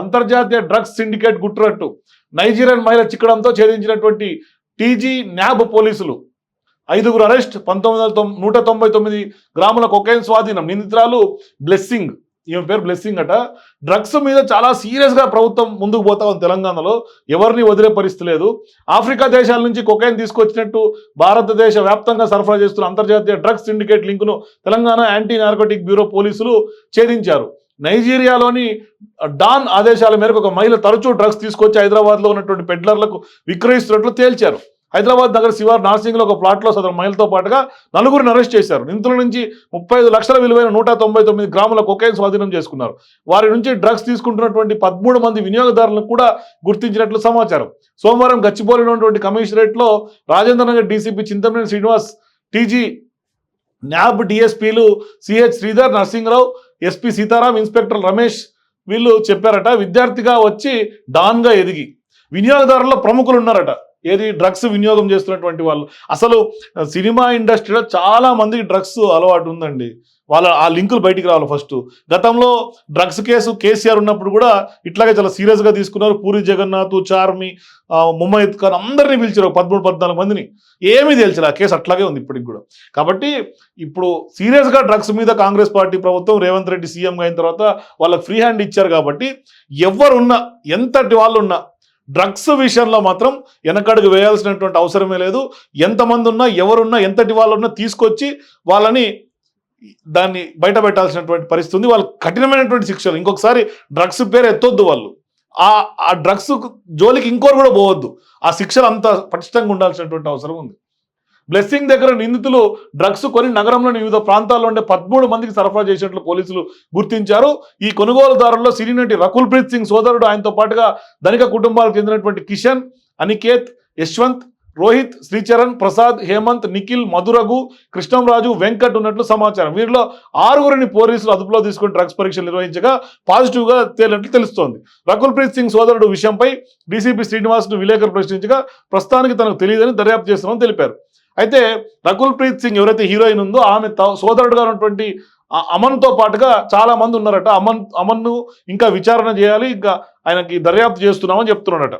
అంతర్జాతీయ drugs syndicate గుట్టురట్టు. Nigerian మహిళ చిక్కడంతో ఛేదించినటువంటి TG NAB పోలీసులు. ఐదుగురు అరెస్ట్ పంతొమ్మిది వందల నూట తొంభై తొమ్మిది గ్రాముల కొకైన్ స్వాధీనం. నిందితురాలు బ్లెస్సింగ్. ఈమె పేరు బ్లెస్సింగ్ అట. డ్రగ్స్ మీద చాలా సీరియస్గా ప్రభుత్వం ముందుకు పోతా ఉంది తెలంగాణలో ఎవరిని వదిలే పరిస్థితి లేదు. ఆఫ్రికా దేశాల నుంచి కొకైన్ తీసుకొచ్చినట్టు భారతదేశ వ్యాప్తంగా సరఫరా చేస్తున్న అంతర్జాతీయ డ్రగ్స్ సిండికేట్ లింకును తెలంగాణ యాంటీ నార్కోటిక్ బ్యూరో పోలీసులు ఛేదించారు. నైజీరియాలోని డాన్ ఆదేశాల మేరకు ఒక మహిళ తరచూ డ్రగ్స్ తీసుకొచ్చి హైదరాబాద్లో ఉన్నటువంటి పెడ్లర్లకు విక్రయిస్తున్నట్లు తేల్చారు. హైదరాబాద్ నగర శివార్ నార్సింగ్లో ఒక ప్లాట్లో సదరు మహిళతో పాటుగా నలుగురిని అరెస్ట్ చేశారు. నిందితుల నుంచి ముప్పై ఐదు లక్షల విలువైన నూట తొంభై తొమ్మిది గ్రాముల కొకైన్ స్వాధీనం చేసుకున్నారు. వారి నుంచి డ్రగ్స్ తీసుకుంటున్నటువంటి పదమూడు మంది వినియోగదారులను కూడా గుర్తించినట్లు సమాచారం. సోమవారం గచ్చిబోలినటువంటి కమిషనరేట్లో Rajendra Nagar DCP Chintamaneni Srinivas TG NAB డిఎస్పీలు CH Sridhar Narasimharao SP Sitaram inspector Ramesh వీళ్ళు చెప్పారట విద్యార్థిగా వచ్చి డాన్గా ఎదిగి. వినియోగదారుల్లో ప్రముఖులు ఉన్నారట ఏది డ్రగ్స్ వినియోగం చేస్తున్నటువంటి వాళ్ళు. అసలు సినిమా ఇండస్ట్రీలో చాలా మందికి డ్రగ్స్ అలవాటు ఉందండి. వాళ్ళ ఆ లింకులు బయటికి రావాలి ఫస్ట్ గతంలో డ్రగ్స్ కేసు కేసీఆర్ ఉన్నప్పుడు కూడా ఇట్లాగే చాలా సీరియస్గా తీసుకున్నారు. పూరి జగన్నాథ్ చార్మి ఆ, ఖాన్ అందరినీ పిలిచారు. ఒక పదమూడు పద్నాలుగు మందిని. ఏమీ తెలియదు ఆ కేసు అట్లాగే ఉంది ఇప్పటికి కూడా. కాబట్టి ఇప్పుడు సీరియస్గా డ్రగ్స్ మీద కాంగ్రెస్ పార్టీ ప్రభుత్వం రేవంత్ రెడ్డి సీఎంగా అయిన తర్వాత వాళ్ళకి ఫ్రీ హ్యాండ్ ఇచ్చారు కాబట్టి ఎవరున్నా ఎంతటి వాళ్ళు ఉన్నా డ్రగ్స్ విషయంలో మాత్రం వెనకడుగు వేయాల్సినటువంటి అవసరమే లేదు. ఎంతమంది ఉన్నా ఎవరున్నా ఎంతటి వాళ్ళు ఉన్నా తీసుకొచ్చి వాళ్ళని దాన్ని బయట పెట్టాల్సినటువంటి పరిస్థితి ఉంది వాళ్ళు కఠినమైనటువంటి శిక్షలు. ఇంకొకసారి డ్రగ్స్ పేరు ఎత్తొద్దు వాళ్ళు. ఆ ఆ డ్రగ్స్ జోలికి ఇంకోరు కూడా పోవద్దు. ఆ శిక్షలు అంత పటిష్టంగా ఉండాల్సినటువంటి అవసరం ఉంది. బ్లెస్సింగ్ దగ్గర నిందితులు డ్రగ్స్ కొని నగరంలోని వివిధ ప్రాంతాల్లో ఉండే పదమూడు మందికి సరఫరా చేసినట్లు పోలీసులు గుర్తించారు. ఈ కొనుగోలుదారుల్లో సినీ నటి రకుల్ ప్రీత్ సింగ్ సోదరుడు. ఆయనతో పాటుగా ధనిక కుటుంబాలకు చెందినటువంటి కిషన్ అనికేత్ యశ్వంత్ రోహిత్ శ్రీచరణ్ ప్రసాద్ హేమంత్ నిఖిల్ మధురఘు కృష్ణంరాజు వెంకట్ ఉన్నట్లు సమాచారం. వీరిలో ఆరుగురిని పోలీసులు అదుపులో తీసుకుని డ్రగ్స్ పరీక్షలు నిర్వహించగా పాజిటివ్గా తేలినట్లు తెలుస్తోంది. రకుల్ ప్రీత్ సింగ్ సోదరుడు విషయంపై డీసీపీ శ్రీనివాస్ విలేకరులు ప్రశ్నించగా ప్రస్తుతానికి తనకు తెలియదని దర్యాప్తు చేస్తున్నామని తెలిపారు. అయితే రకుల్ ప్రీత్ సింగ్ ఎవరైతే హీరోయిన్ ఉందో ఆమె సోదరుడుగా ఉన్నటువంటి అమన్తో పాటుగా చాలా మంది ఉన్నారట. అమన్ అమన్ను ఇంకా విచారణ చేయాలి. ఇంకా ఆయనకి దర్యాప్తు చేస్తున్నామని చెప్తున్నాడట.